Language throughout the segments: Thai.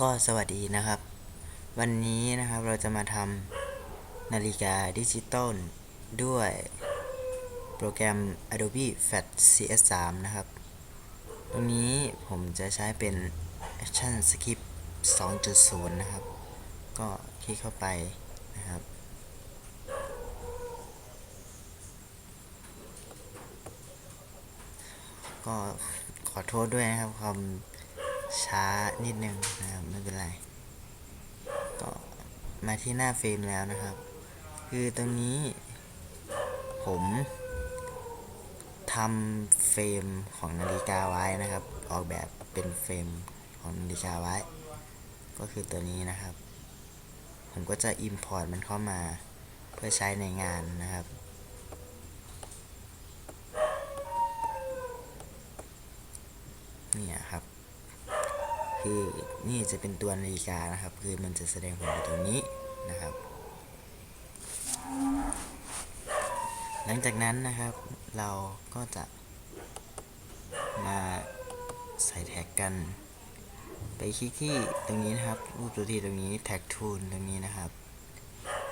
ก็สวัสดีนะครับ วันนี้นะครับเราจะมาทำนาฬิกาดิจิตอลด้วยโปรแกรม Adobe Flash CS3 นะครับ ตรงนี้ผมจะใช้เป็น Action Script 2.0 นะครับ ก็คลิกเข้าไปนะครับ ก็ขอโทษด้วยนะครับความ ช้านิดนึงนะครับไม่เป็นไร ก็มาที่หน้าเฟรมแล้วนะครับ คือตรงนี้ผมทำเฟรมของนาฬิกาไว้นะครับ ออกแบบเป็นเฟรมของนาฬิกาไว้ ก็คือตัวนี้นะครับ ผมก็จะ Import มันเข้ามา เพื่อใช้ในงานนะครับ เนี่ยครับ คือนี่จะเป็นตัวนาฬิกานะครับ คือมันจะแสดงผลอยู่ตรงนี้นะครับ หลังจากนั้นนะครับเราก็จะมาใส่แท็กกัน ไปคลิกที่ตรงนี้นะครับรูปตัวที่ตรงนี้แท็กทูลตรงนี้นะครับ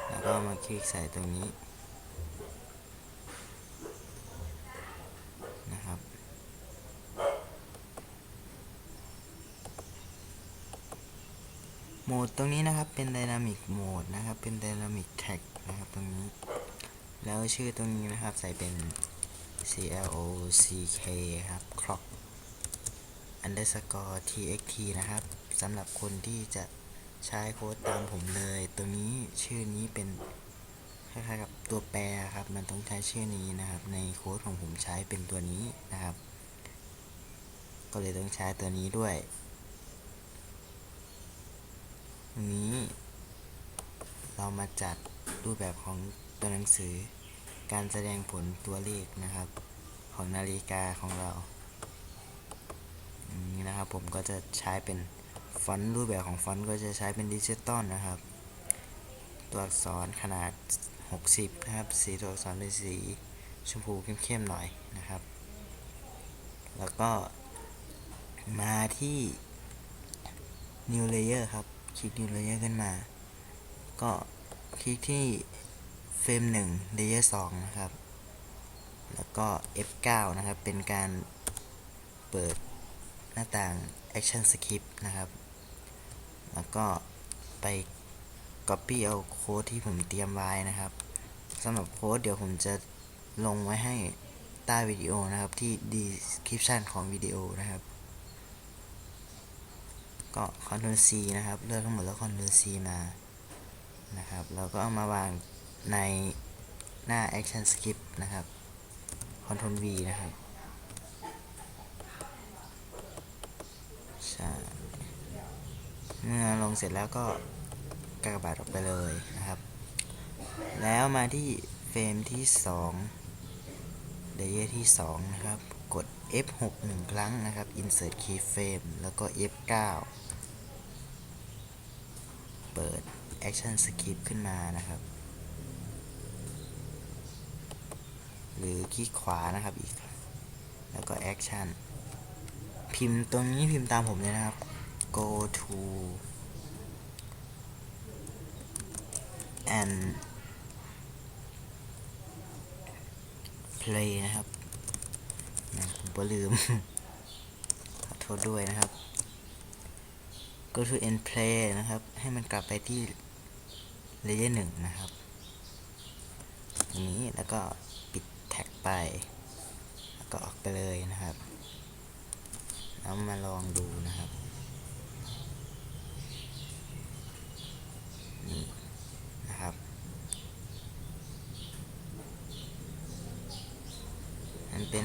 แล้วก็มาคลิกใส่ตรงนี้นะครับ โหมดตรงนี้นะครับเป็น Dynamic Mode นะครับ เป็น Dynamic Tag นะครับตรงนี้ แล้วชื่อตรงนี้นะครับใส่เป็น C L O C K ครับ clock underscore txt นะครับสำหรับคนที่จะใช้โค้ดตามผมเลย ตรงนี้ชื่อนี้เป็นคล้ายๆกับตัวแปรครับ มันต้องใช้ชื่อนี้นะครับ ในโค้ดของผมใช้เป็นตัวนี้นะครับ ก็เลยต้องใช้ตัวนี้ด้วย วันนี้เรามาจัดรูปแบบของตัวหนังสือ การแสดงผลตัวเลขนะครับ ของนาฬิกาของเรานี้นะครับผมก็จะใช้เป็นฟอนต์รูปแบบของฟอนต์ก็จะใช้เป็นดิจิตอลนะครับ ตัวอักษรขนาด 60 นะครับ สีตัวอักษรเป็นสีชมพูเข้มๆหน่อยนะครับ แล้วก็มาที่ new layer ครับ คลิก new layer ขึ้นมา ก็คลิกที่เฟรม1 layer 2นะครับ แล้วก็ F9 นะครับ เป็นการเปิดหน้าต่าง action script นะครับ แล้วก็ไป copy เอาโค้ดที่ผมเตรียมไว้นะครับสำหรับโค้ดเดี๋ยวผมจะลงไว้ให้ใต้วิดีโอนะครับที่ description ของวิดีโอนะครับ ก็ Ctrl C นะครับ เลือกทั้งหมดแล้ว Ctrl C มานะครับเราก็เอามาวางในหน้า Action Script นะครับ Ctrl V นะครับใช่เมื่อลงเสร็จแล้วก็กากบาทออกไปเลยนะครับ แล้วมาที่เฟรมที่2เลเยอร์ที่ 2 นะครับ กด F6 1 ครั้งนะครับ Insert Keyframe แล้วก็ F9 เปิด Action Script ขึ้นมานะครับ หรือคลิกขวานะครับอีก แล้วก็ Action พิมพ์ตรงนี้พิมพ์ตามผมเลยนะครับ go to and play นะครับ นะผมก็ลืม ขอโทษด้วยนะครับ go to end play นะครับ ให้มันกลับไปที่ layer หนึ่งนะครับตรงนี้แล้วก็ปิดแท็กไป แล้วก็ออกไปเลยนะครับ แล้วมาลองดูนะครับ นี่นะครับ มันเป็น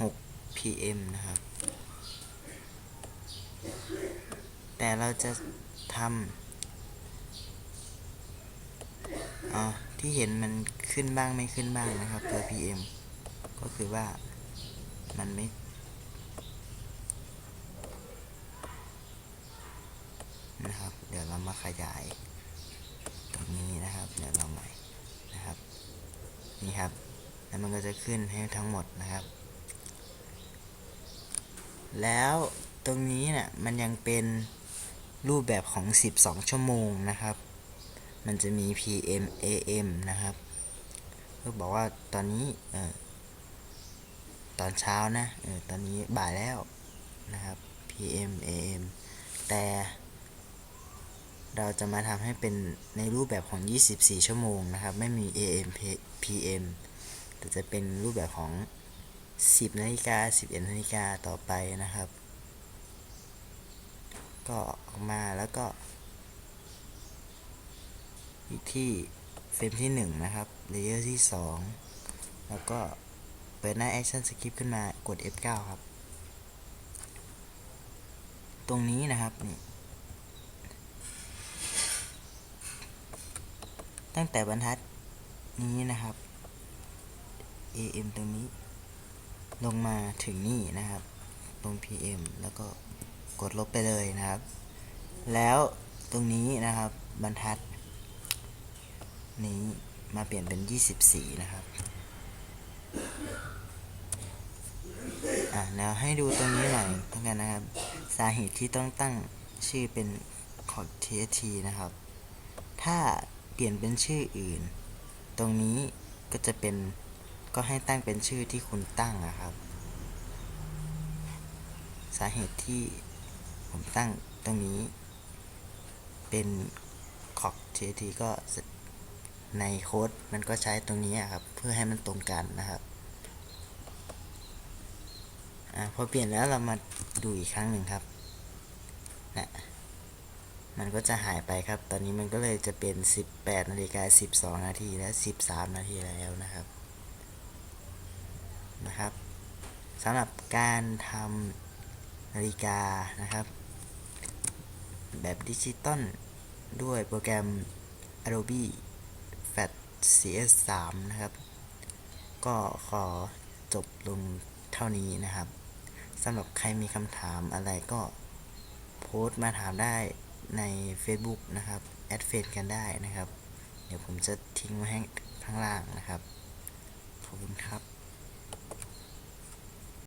6 pm นะครับ แต่เราจะทำอ๋อที่เห็นมันขึ้นบ้างไม่ขึ้นบ้างนะครับตัว pm ก็คือว่ามันไม่นะครับ เดี๋ยวเรามาขยาย ตรงนี้นะครับ เดี๋ยวเราใหม่นะครับ นี่ครับ แล้วมันก็จะขึ้นให้ทั้งหมดนะครับ แล้วตรงนี้เนี่ยมันยังเป็นรูปแบบของ 12 ชั่วโมงนะครับ มันจะมี PM AM นะครับก็บอกว่าตอนนี้เออตอนเช้านะเออตอนนี้บ่ายแล้วนะครับ PM AM แต่เราจะมาทำให้เป็นในรูปแบบของ 24 ชั่วโมงนะครับ ไม่มี AM PM แต่จะเป็นรูปแบบของ 10นาฬิกา11นาฬิกาต่อไปนะครับ ก็ออกมาแล้วก็อีกที่เฟรมที่1นะครับเลเยอร์ที่ 2 แล้วก็เปิดหน้า Action Script ขึ้นมากด F9 ครับ ตรงนี้นะครับนี่ตั้งแต่บรรทัดนี้นะครับ AM ตรงนี้ ลงมาถึงนี่นะครับตรง PM แล้วก็กดลบไปเลยนะครับ แล้วตรงนี้นะครับบรรทัด นี้มาเปลี่ยนเป็น 24 นะครับอะแล้วให้ดูตรงนี้หน่อยแล้วกันนะครับ สาเหตุที่ต้องตั้งชื่อเป็นของ TST นะครับ ถ้าเปลี่ยนเป็นชื่ออื่น ตรงนี้ก็จะเป็น ก็ให้ตั้งเป็นชื่อที่คุณตั้งนะครับ สาเหตุที่ผมตั้งตรงนี้ เป็นขอบ TST ก็ในโค้ดมันก็ใช้ตรงนี้ครับ เพื่อให้มันตรงกันนะครับอพอเปลี่ยนแล้วเรามาดูอีกครั้งหนึ่งครับนะมันก็จะหายไปครับ ตอนนี้มันก็เลยจะเป็น 18นาฬิกา12 นาทีและ 13 นาทีแล้วนะครับ นะครับสำหรับการทำนาฬิกานะครับ แบบดิจิตอลด้วยโปรแกรม Adobe Flash CS3 นะครับ ก็ขอจบลงเท่านี้นะครับสำหรับใครมีคำถามอะไรก็โพสต์มาถามได้ใน Facebook นะครับ แอดเฟนกันได้นะครับ เดี๋ยวผมจะทิ้งไว้ให้ข้างล่างนะครับ ขอบคุณครับ